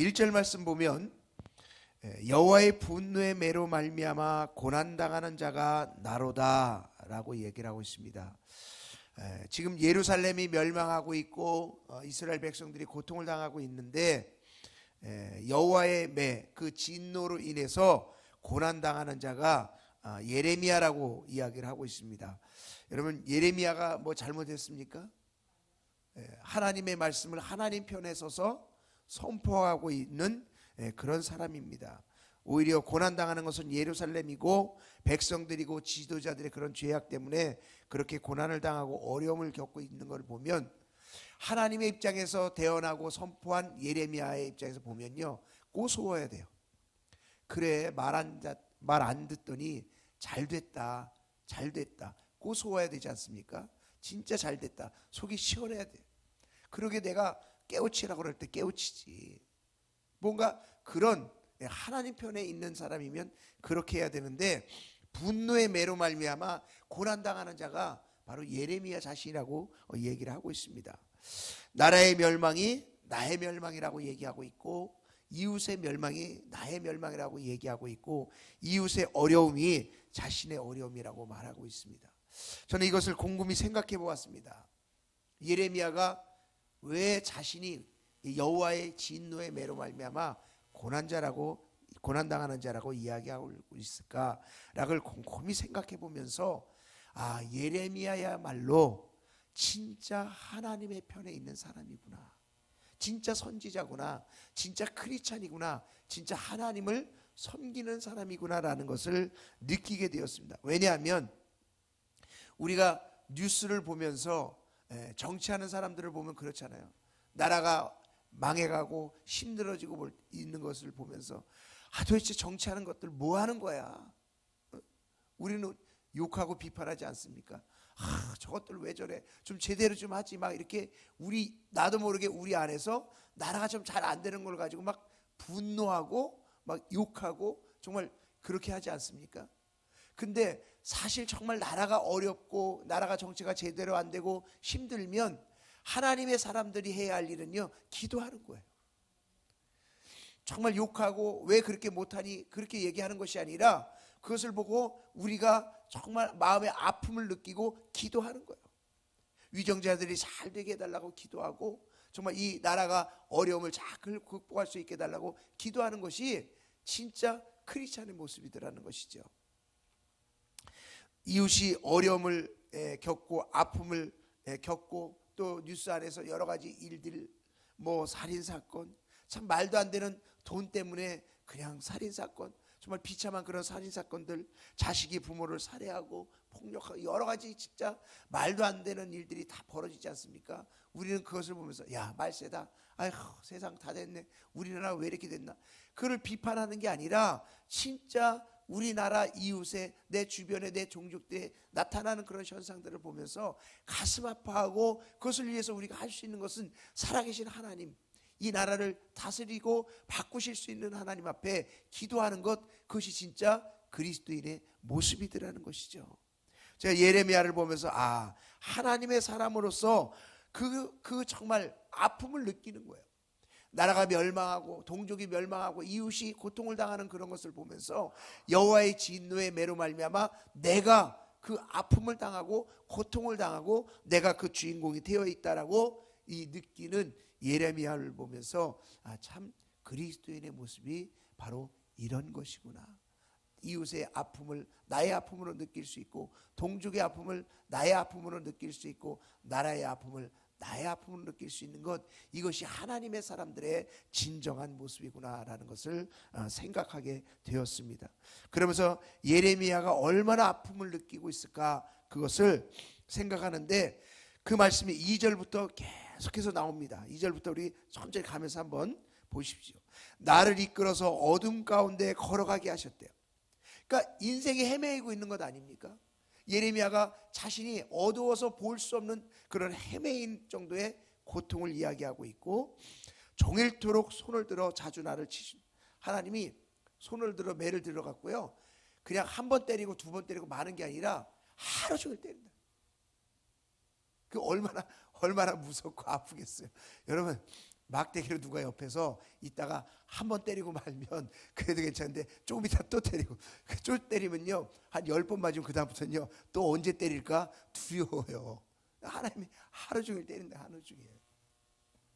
1절 말씀 보면 예, 여호와의 분노의 매로 말미암아 고난 당하는 자가 나로다라고 얘기를 하고 있습니다. 에, 지금 예루살렘이 멸망하고 있고 어, 이스라엘 백성들이 고통을 당하고 있는데 에, 여호와의 매 그 진노로 인해서 고난 당하는 자가 아, 예레미야라고 이야기를 하고 있습니다. 여러분 예레미야가 뭐 잘못했습니까? 에, 하나님의 말씀을 하나님 편에 서서 선포하고 있는 에, 그런 사람입니다. 오히려 고난 당하는 것은 예루살렘이고 백성들이고 지도자들의 그런 죄악 때문에 그렇게 고난을 당하고 어려움을 겪고 있는 걸 보면 하나님의 입장에서 대언하고 선포한 예레미야의 입장에서 보면요 꼬소워야 돼요. 그래 말안 안 듣더니 잘 됐다 잘 됐다 꼬소워야 되지 않습니까? 진짜 잘 됐다 속이 시원해야 돼. 그러게 내가 깨우치라고 그럴 때 깨우치지. 뭔가 그런 하나님 편에 있는 사람이면 그렇게 해야 되는데 분노의 매로 말미암아 고난 당하는 자가 바로 예레미야 자신이라고 얘기를 하고 있습니다. 나라의 멸망이 나의 멸망이라고 얘기하고 있고 이웃의 멸망이 나의 멸망이라고 얘기하고 있고 이웃의 어려움이 자신의 어려움이라고 말하고 있습니다. 저는 이것을 곰곰이 생각해 보았습니다. 예레미야가 왜 자신이 여호와의 진노의 매로 말미암아 고난자라고 고난 당하는 자라고 이야기하고 있을까라고 곰곰이 생각해 보면서 아 예레미야야말로 진짜 하나님의 편에 있는 사람이구나. 진짜 선지자구나. 진짜 크리스찬이구나. 진짜 하나님을 섬기는 사람이구나라는 것을 느끼게 되었습니다. 왜냐하면 우리가 뉴스를 보면서 예, 정치하는 사람들을 보면 그렇잖아요. 나라가 망해가고 힘들어지고 있는 것을 보면서 아 도대체 정치하는 것들 뭐 하는 거야? 어? 우리는 욕하고 비판하지 않습니까? 아 저것들 왜 저래? 좀 제대로 좀 하지 막 이렇게 우리 나도 모르게 우리 안에서 나라가 좀 잘 안 되는 걸 가지고 막 분노하고 막 욕하고 정말 그렇게 하지 않습니까? 근데 사실 정말 나라가 어렵고 나라가 정치가 제대로 안 되고 힘들면 하나님의 사람들이 해야 할 일은요 기도하는 거예요. 정말 욕하고 왜 그렇게 못하니 그렇게 얘기하는 것이 아니라 그것을 보고 우리가 정말 마음의 아픔을 느끼고 기도하는 거예요. 위정자들이 잘 되게 해달라고 기도하고 정말 이 나라가 어려움을 잘 극복할 수 있게 해달라고 기도하는 것이 진짜 크리스찬의 모습이더라는 것이죠. 이웃이 어려움을 겪고 아픔을 겪고 또 뉴스 안에서 여러 가지 일들 뭐 살인 사건 참 말도 안 되는 돈 때문에 그냥 살인 사건 정말 비참한 그런 살인 사건들 자식이 부모를 살해하고 폭력하고 여러 가지 진짜 말도 안 되는 일들이 다 벌어지지 않습니까? 우리는 그것을 보면서 야 말세다. 아휴 세상 다 됐네. 우리나라 왜 이렇게 됐나? 그를 비판하는 게 아니라 진짜 우리나라 이웃에 내 주변에 내 종족대에 나타나는 그런 현상들을 보면서 가슴 아파하고 그것을 위해서 우리가 할 수 있는 것은 살아계신 하나님 이 나라를 다스리고 바꾸실 수 있는 하나님 앞에 기도하는 것 그것이 진짜 그리스도인의 모습이더라는 것이죠. 제가 예레미야를 보면서 아 하나님의 사람으로서 그, 그 정말 아픔을 느끼는 거예요. 나라가 멸망하고 동족이 멸망하고 이웃이 고통을 당하는 그런 것을 보면서 여호와의 진노의 매로 말미암아 내가 그 아픔을 당하고 고통을 당하고 내가 그 주인공이 되어 있다라고 이 느끼는 예레미야를 보면서 아, 참 그리스도인의 모습이 바로 이런 것이구나. 이웃의 아픔을 나의 아픔으로 느낄 수 있고 동족의 아픔을 나의 아픔으로 느낄 수 있고 나라의 아픔을 나의 아픔을 느낄 수 있는 것 이것이 하나님의 사람들의 진정한 모습이구나라는 것을 어, 생각하게 되었습니다. 그러면서 예레미야가 얼마나 아픔을 느끼고 있을까 그것을 생각하는데 그 말씀이 2절부터 계속해서 나옵니다. 2절부터 우리 천천히 가면서 한번 보십시오. 나를 이끌어서 어둠 가운데 걸어가게 하셨대요. 그러니까 인생이 헤매이고 있는 것 아닙니까? 예레미야가 자신이 어두워서 볼 수 없는 그런 헤매인 정도의 고통을 이야기하고 있고 종일토록 손을 들어 자주 나를 치신 하나님이 손을 들어 매를 들어 갖고요. 그냥 한 번 때리고 두 번 때리고 마는 게 아니라 하루 종일 때린다. 그 얼마나 얼마나 무섭고 아프겠어요. 여러분 막대기로 누가 옆에서 있다가 한 번 때리고 말면 그래도 괜찮은데 조금 이따 또 때리고 또 때리면요 한 열 번 맞으면 그 다음부터는요 또 언제 때릴까 두려워요. 하나님이 하루 종일 때린다 하루 종일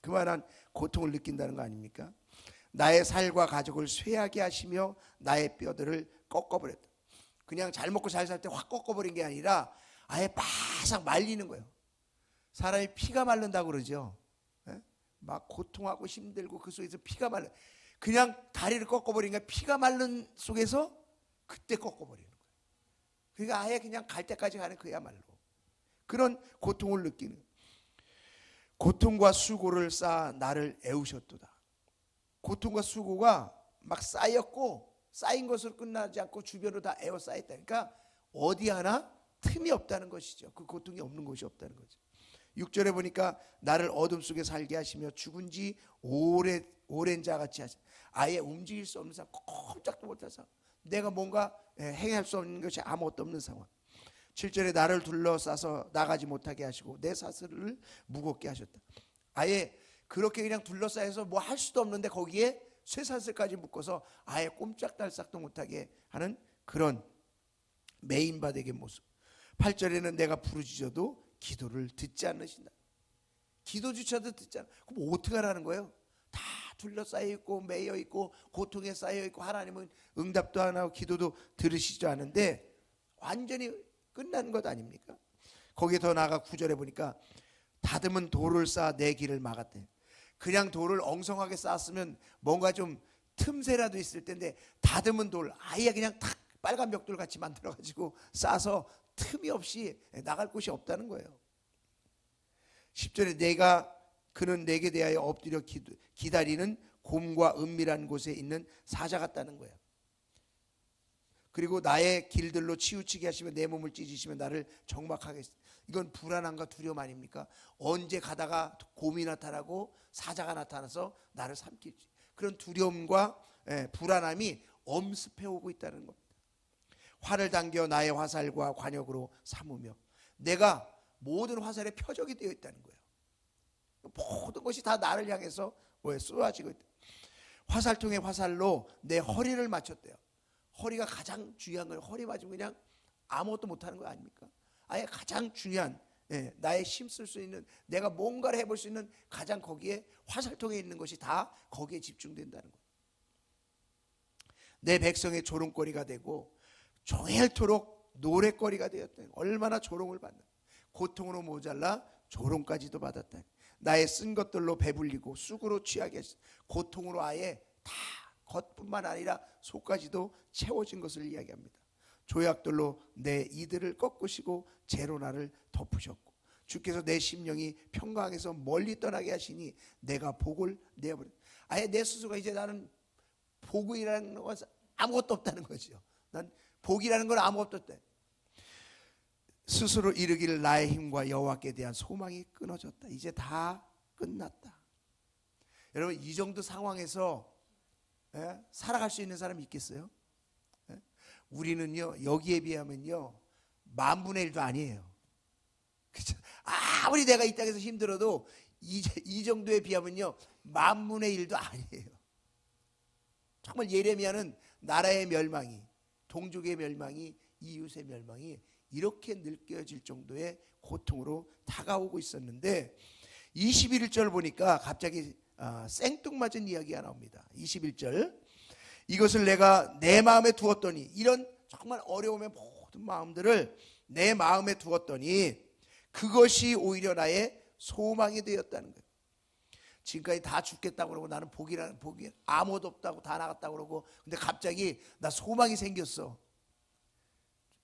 그만한 고통을 느낀다는 거 아닙니까? 나의 살과 가족을 쇠하게 하시며 나의 뼈들을 꺾어버렸다. 그냥 잘 먹고 잘 살 때 확 꺾어버린 게 아니라 아예 바싹 말리는 거예요. 사람이 피가 마른다고 그러죠. 예? 막 고통하고 힘들고 그 속에서 피가 말라. 그냥 다리를 꺾어버리니까 피가 마른 속에서 그때 꺾어버리는 거예요. 그러니까 아예 그냥 갈 때까지 가는 그야말로 그런 고통을 느끼는. 고통과 수고를 쌓아 나를 애우셨도다. 고통과 수고가 막 쌓였고 쌓인 것으로 끝나지 않고 주변으로 다 에워 쌓였다니까 어디 하나 틈이 없다는 것이죠. 그 고통이 없는 곳이 없다는 거죠. 6절에 보니까 나를 어둠 속에 살게 하시며 죽은 지 오래 오랜 자 같이 하시. 아예 움직일 수 없는 상황, 꼼짝도 상황. 내가 뭔가 예, 행할 수 없는 것이 아무것도 없는 상황. 7절에 나를 둘러싸서 나가지 못하게 하시고 내 사슬을 무겁게 하셨다. 아예 그렇게 그냥 둘러싸여서 뭐 할 수도 없는데 거기에 쇠사슬까지 묶어서 아예 꼼짝달싹도 못하게 하는 그런 메인바닥의 모습. 8절에는 내가 부르짖어도 기도를 듣지 않으신다. 기도주차도 듣지 않아. 그럼 어떻게 하라는 거예요? 다 둘러싸여 있고 매여 있고 고통에 쌓여 있고 하나님은 응답도 안 하고 기도도 들으시지 않은데 완전히 끝난 것 아닙니까? 거기에 더 나아가 구절에 보니까 다듬은 돌을 쌓아 내 길을 막았대. 그냥 돌을 엉성하게 쌓았으면 뭔가 좀 틈새라도 있을 텐데 다듬은 돌 아예 그냥 탁 빨간 벽돌 같이 만들어 가지고 쌓아서 틈이 없이 나갈 곳이 없다는 거예요. 10절에 내가 그는 내게 대하여 엎드려 기다리는 곰과 은밀한 곳에 있는 사자 같다는 거예요. 그리고 나의 길들로 치우치게 하시면 내 몸을 찢으시면 나를 정막하게 이건 불안함과 두려움 아닙니까? 언제 가다가 곰이 나타나고 사자가 나타나서 나를 삼킬지 그런 두려움과 예, 불안함이 엄습해 오고 있다는 겁니다. 활을 당겨 나의 화살과 관역으로 삼으며 내가 모든 화살의 표적이 되어 있다는 거예요. 모든 것이 다 나를 향해서 왜 쏘아지고 있다. 화살통의 화살로 내 허리를 맞췄대요. 허리가 가장 중요한 거예요. 허리 맞으면 그냥 아무것도 못하는 거 아닙니까? 아예 가장 중요한 예, 나의 힘쓸 수 있는 내가 뭔가를 해볼 수 있는 가장 거기에 화살통에 있는 것이 다 거기에 집중된다는 거예요. 내 백성의 조롱거리가 되고 종일토록 노래거리가 되었다. 얼마나 조롱을 받는 고통으로 모자라 조롱까지도 받았다. 나의 쓴 것들로 배불리고 쑥으로 취하게 했어. 고통으로 아예 다 겉뿐만 아니라 속까지도 채워진 것을 이야기합니다. 조약들로 내 이들을 꺾으시고 제로 나를 덮으셨고 주께서 내 심령이 평강에서 멀리 떠나게 하시니 내가 복을 내버려. 아예 내 스스로가 이제 나는 복이라는 것은 아무것도 없다는 거죠. 난 복이라는 건 아무것도 없다. 스스로 이르기를 나의 힘과 여호와께 대한 소망이 끊어졌다. 이제 다 끝났다. 여러분 이 정도 상황에서 예? 살아갈 수 있는 사람이 있겠어요? 예? 우리는요 여기에 비하면요 만 분의 일도 아니에요. 그쵸? 아무리 내가 이 땅에서 힘들어도 이, 이 정도에 비하면요 만 분의 일도 아니에요. 정말 예레미야는 나라의 멸망이 동족의 mel망이 이웃의 멸망이 이렇게 느껴질 정도의 고통으로 다가오고 있었는데 21절 보니까 갑자기 아, 생뚱맞은 이야기가 나옵니다. 21절 이것을 내가 내 마음에 두었더니 이런 정말 어려움의 모든 마음들을 내 마음에 두었더니 그것이 오히려 나의 소망이 되었다는 거예요. 지금까지 다 죽겠다고 그러고 나는 복이라는 복이 아무것도 없다고 다 나갔다고 그러고 근데 갑자기 나 소망이 생겼어.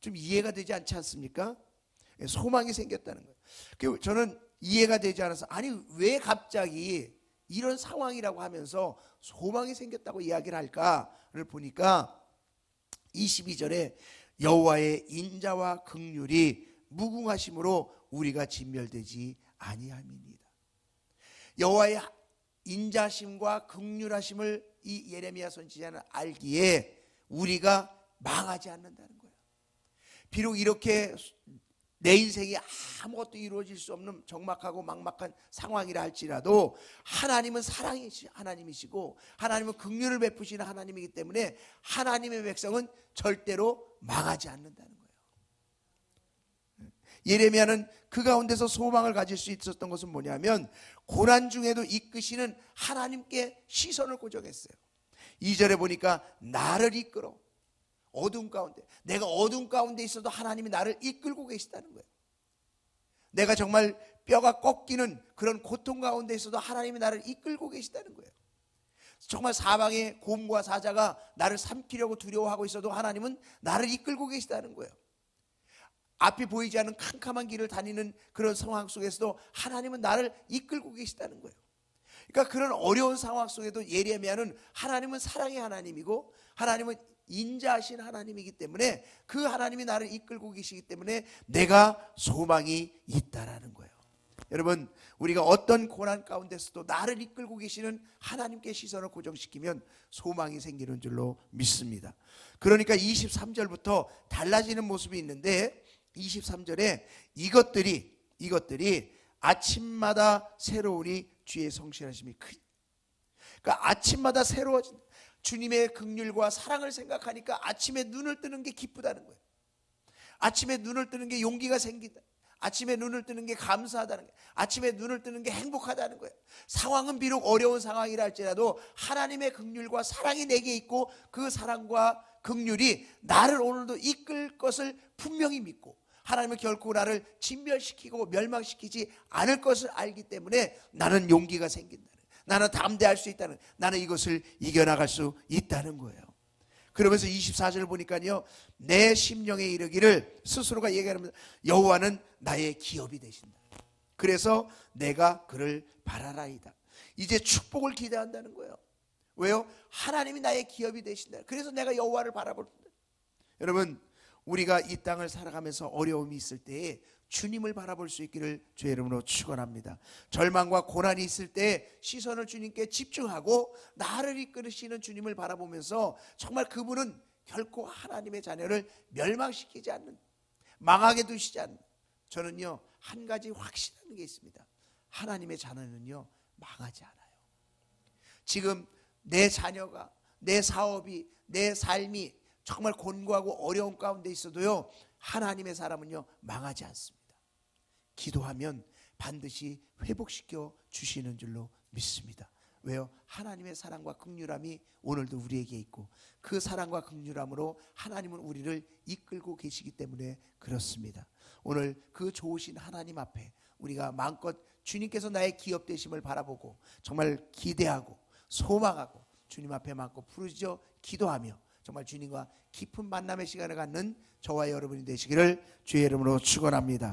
좀 이해가 되지 않지 않습니까? 예, 소망이 생겼다는 거예요. 그 저는 이해가 되지 않아서 아니 왜 갑자기 이런 상황이라고 하면서 소망이 생겼다고 이야기를 할까를 보니까 22절에 여호와의 인자와 극률이 무궁하심으로 우리가 진멸되지 아니함이니이다. 여호와의 인자심과 극률하심을 이 예레미야 선지자는 알기에 우리가 망하지 않는다는 거예요. 비록 이렇게 내 인생이 아무것도 이루어질 수 없는 적막하고 막막한 상황이라 할지라도 하나님은 사랑이시 하나님이시고 하나님은 긍휼을 베푸시는 하나님이기 때문에 하나님의 백성은 절대로 망하지 않는다는 거예요. 예레미야는 그 가운데서 소망을 가질 수 있었던 것은 뭐냐면 고난 중에도 이끄시는 하나님께 시선을 고정했어요. 2절에 보니까 나를 이끌어 어둠 가운데 내가 어둠 가운데 있어도 하나님이 나를 이끌고 계시다는 거예요. 내가 정말 뼈가 꺾이는 그런 고통 가운데 있어도 하나님이 나를 이끌고 계시다는 거예요. 정말 사방의 곰과 사자가 나를 삼키려고 두려워하고 있어도 하나님은 나를 이끌고 계시다는 거예요. 앞이 보이지 않는 캄캄한 길을 다니는 그런 상황 속에서도 하나님은 나를 이끌고 계시다는 거예요. 그러니까 그런 어려운 상황 속에도 예레미야는 하나님은 사랑의 하나님이고 하나님은 인자하신 하나님이기 때문에 그 하나님이 나를 이끌고 계시기 때문에 내가 소망이 있다라는 거예요. 여러분 우리가 어떤 고난 가운데서도 나를 이끌고 계시는 하나님께 시선을 고정시키면 소망이 생기는 줄로 믿습니다. 그러니까 23절부터 달라지는 모습이 있는데 23절에 이것들이 이것들이 아침마다 새로우니 주의 성실하심이 크. 그러니까 아침마다 새로워진 주님의 긍휼과 사랑을 생각하니까 아침에 눈을 뜨는 게 기쁘다는 거예요. 아침에 눈을 뜨는 게 용기가 생긴다. 아침에 눈을 뜨는 게 감사하다는 거예요. 아침에 눈을 뜨는 게 행복하다는 거예요. 상황은 비록 어려운 상황이라 할지라도 하나님의 긍휼과 사랑이 내게 있고 그 사랑과 긍휼이 나를 오늘도 이끌 것을 분명히 믿고 하나님은 결코 나를 진멸시키고 멸망시키지 않을 것을 알기 때문에 나는 용기가 생긴다. 나는 담대할 수 있다는 나는 이것을 이겨나갈 수 있다는 거예요. 그러면서 24절 보니까요. 내 심령에 이르기를 스스로가 얘기하면 여호와는 나의 기업이 되신다. 그래서 내가 그를 바라라이다. 이제 축복을 기대한다는 거예요. 왜요? 하나님이 나의 기업이 되신다. 그래서 내가 여호와를 바라본다. 여러분 우리가 이 땅을 살아가면서 어려움이 있을 때에 주님을 바라볼 수 있기를 주의 이름으로 축원합니다. 절망과 고난이 있을 때 시선을 주님께 집중하고 나를 이끌으시는 주님을 바라보면서 정말 그분은 결코 하나님의 자녀를 멸망시키지 않는 망하게 두시지 않는 저는요 한 가지 확신하는 게 있습니다. 하나님의 자녀는요 망하지 않아요. 지금 내 자녀가 내 사업이 내 삶이 정말 곤고하고 어려운 가운데 있어도요 하나님의 사람은요 망하지 않습니다. 기도하면 반드시 회복시켜 주시는 줄로 믿습니다. 왜요? 하나님의 사랑과 긍휼함이 오늘도 우리에게 있고 그 사랑과 긍휼함으로 하나님은 우리를 이끌고 계시기 때문에 그렇습니다. 오늘 그 좋으신 하나님 앞에 우리가 마음껏 주님께서 나의 기업 되심을 바라보고 정말 기대하고 소망하고 주님 앞에 마음껏 부르짖어 기도하며 정말 주님과 깊은 만남의 시간을 갖는 저와 여러분이 되시기를 주의 이름으로 축원합니다.